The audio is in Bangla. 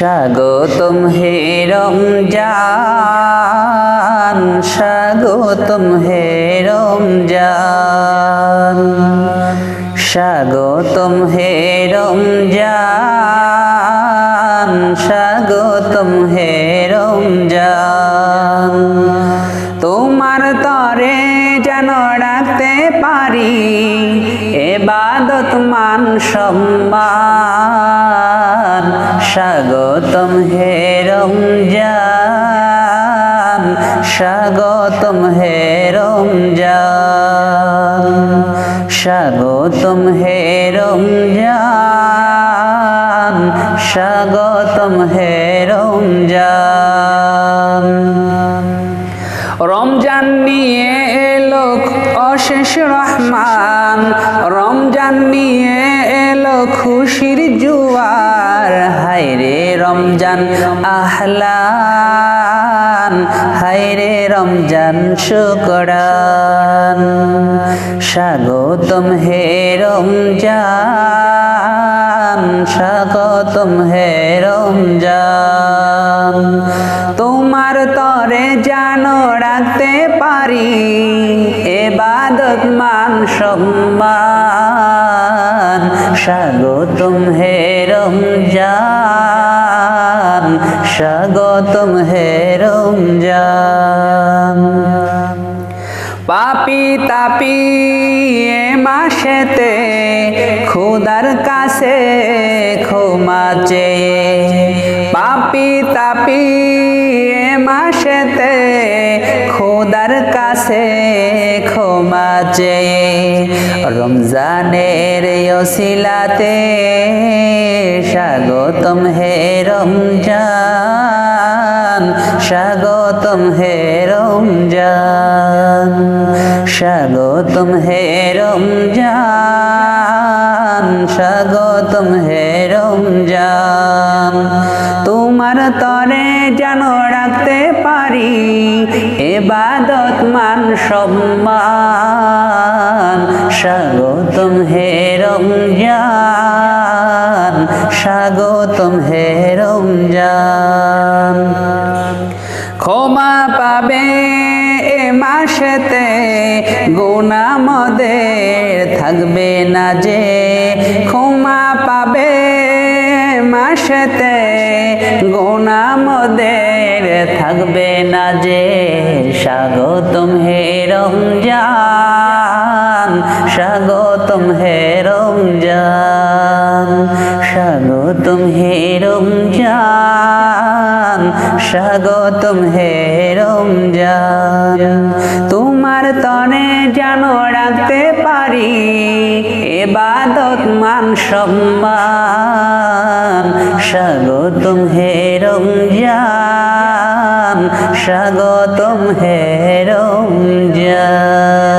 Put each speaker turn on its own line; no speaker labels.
স্বাগতম হে রমজান। স্বাগতম হে রমজান। স্বাগতম হে রমজান। স্বাগতম হে রমজান। তোমার তরে যেন রাখতে পারি এবাদত মান সম্মান। স্বাগতম হে রমজান, স্বাগতম হে রমজান, স্বাগতম হে রমজান, স্বাগতম হে রমজান। রমজান নিয়ে এলো অশেষ রহমান, রমজান নিয়ে এলো খুশির জুয়ার হায়রে রমজান আহলান হায়রে রমজান শুকরান। স্বাগতম হে রমজান। স্বাগতম হে রমজান। তোমার তরে জানো রাখতে পারি এবাদত, মান সম্মান। স্বাগতম হে রমজান, স্বাগতম হে রমজান। পাপি তাপি এ মাসেতে চেয়ে পাপি তাপি মাসেতে খোদার কাছে ক্ষমা চেয়ে। রমজানের ওসিলাতে স্বাগতম হে রমজান, স্বাগতম হে রমজান, স্বাগতম হে রমজান, স্বাগতম হে রমজান তোমার তরে যেন রাখতে পারি এবাদত, মান সম্মান। স্বাগতম হে রমজান, স্বাগতম হে রমজান। ক্ষমা পাবে এ মাসেতে গুণামদের থাকবে না যে। ক্ষমা মাসেতে গুণামদের থাকবে না যে স্বাগতম হে রমজান, স্বাগতম হে রমজান, স্বাগতম হে রমজান, স্বাগতম হে রমজান। তোমার তনে যেন রাখতে পারি এবাদত মান সম্মান। স্বাগতম হে রমজান। স্বাগতম হে রমজান।